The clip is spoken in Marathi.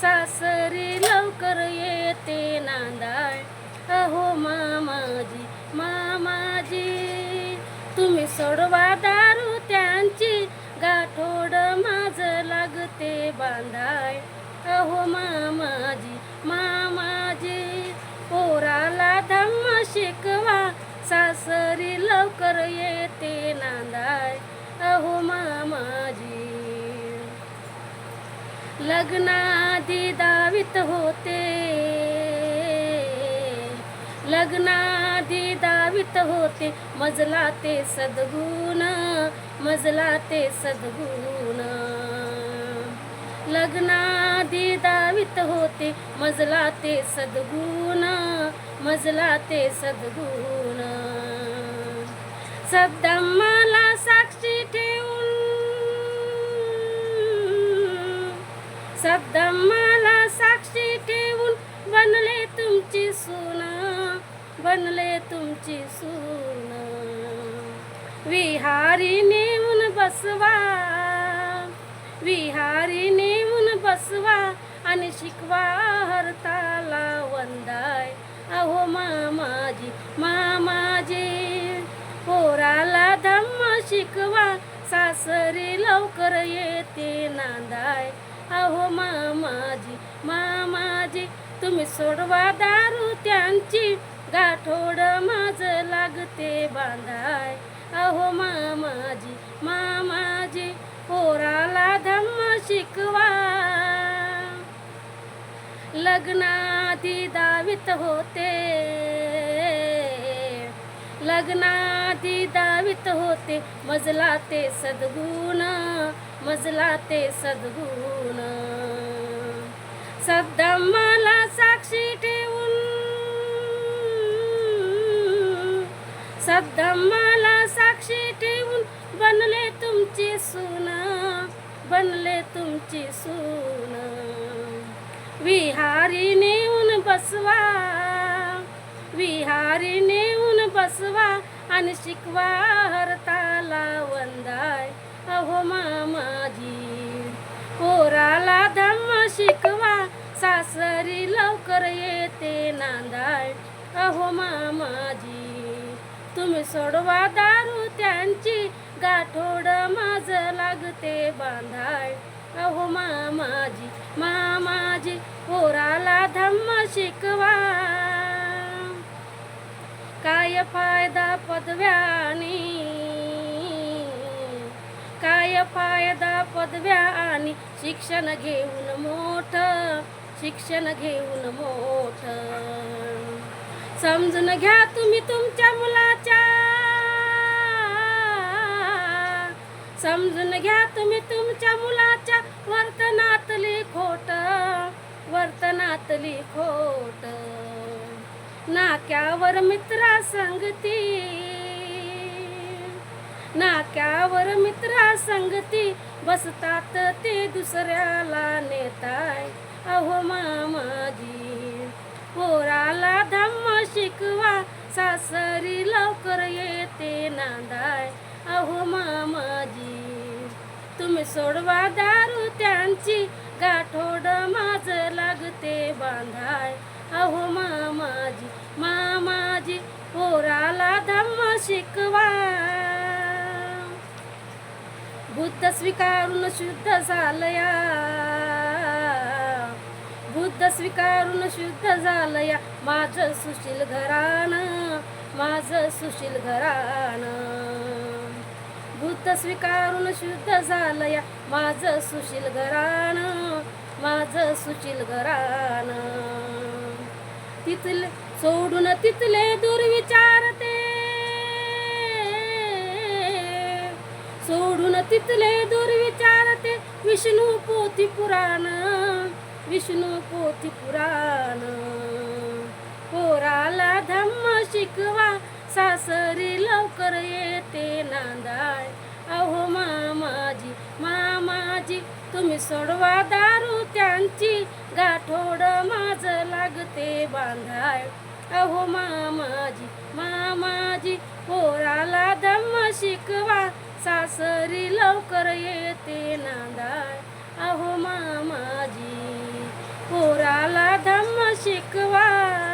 सासरी लवकर येते नांदाय अहो मामाजी मामाजी तुम्ही सोडवा दारू त्यांची. गाठोड माझ लागते बांधाय अहो मामाजी मामाजी पोराला धम्म शिकवा. सासरी लवकर येते नांदा लग्नादी दावित होते. लग्नादी दावित होते. मजला ते सद्गुण मजला ते सद्गुण. लग्नादी दावित होते. मजला ते सद्गुण मजला ते सद्गुण. सद्दाम बनले तुमची सून. विहारी नेऊन बसवा. विहारी नेऊन बसवा आणि शिकवा हरताला वंदाय. अहो मामाजी मामाजी पोराला धम्म शिकवा. सासरी लवकर येते नांदाय. अहो मामाजी मामाजी तुम्ही सोडवा दारू त्यांची. गाठोड माझ लागते बांधाय. अहो मामाजी मामाजी पोराला धम्म शिकवा. लग्नाधी दावित होते. लग्नाधी दावित होते. मजला ते सद्गुण मजला ते सद्गुण. सद्दाम साक्षी ठेवून सद्धम्माला साक्षी ठेवून बनले तुमचे सून बनले तुमची सून. विहारी नेऊन बसवा विहारी नेऊन बसवा आणि शिकवा हरताला वंदाय. अहो मामाजी पोराला धम्म शिकवा सासरी लवकर येते नांदाय. अहो मामाजी तुम्ही सोडवा दारू त्यांची. गाठोड माझ लागते बांधाय अहो मामाजी मामाजी पोराला धम्म शिकवा. काय फायदा पदव्यानी? काय फायदा पदव्या आणि शिक्षण घेऊन मोठ शिक्षण घेऊन मोठ. समजून घ्या तुम्ही तुमच्या मुलाच्या. समजून घ्या तुम्ही तुमच्या मुलाच्या. वर्तनातली खोट वर्तनातली खोट. नाक्यावर मित्रा संगती. नाक्यावर मित्रा संगती. बसतात ते दुसऱ्याला नेताय. अहो मामाजी. पोराला धम्म शिकवा सासरी लवकर येते नांदाय. अहो मामाजी तुम्ही सोडवा दारू त्यांची गाठोड माझ लागते बांधाय. अहो मामाजी मामाजी पोराला धम्म शिकवा. बुद्ध स्वीकारून शुद्ध झालया. बुद्ध स्वीकारून शुद्ध झालया माझं सुशील घराणं माझं सुशील घराणं. बुद्ध स्वीकारून शुद्ध झालया माझं सुशील घराणं माझं सुशील घराणं. तिथले सोडून तिथले दुर्विचारते सोडून तिथले दुर्विचारते विष्णू पोती पुराण. विष्णू पोथी पुराण पोराला धम्म शिकवा सासरी लवकर येते नांदाय. अहो मामाजी मामाजी तुम्ही सोडवा दारू त्यांची गाठोड माझ लागते बांधाय. अहो मामाजी मामाजी पोराला धम्म शिकवा सासरी लवकर येते नांदाय. अहो मामाजी पोराला धम्म शिकवा.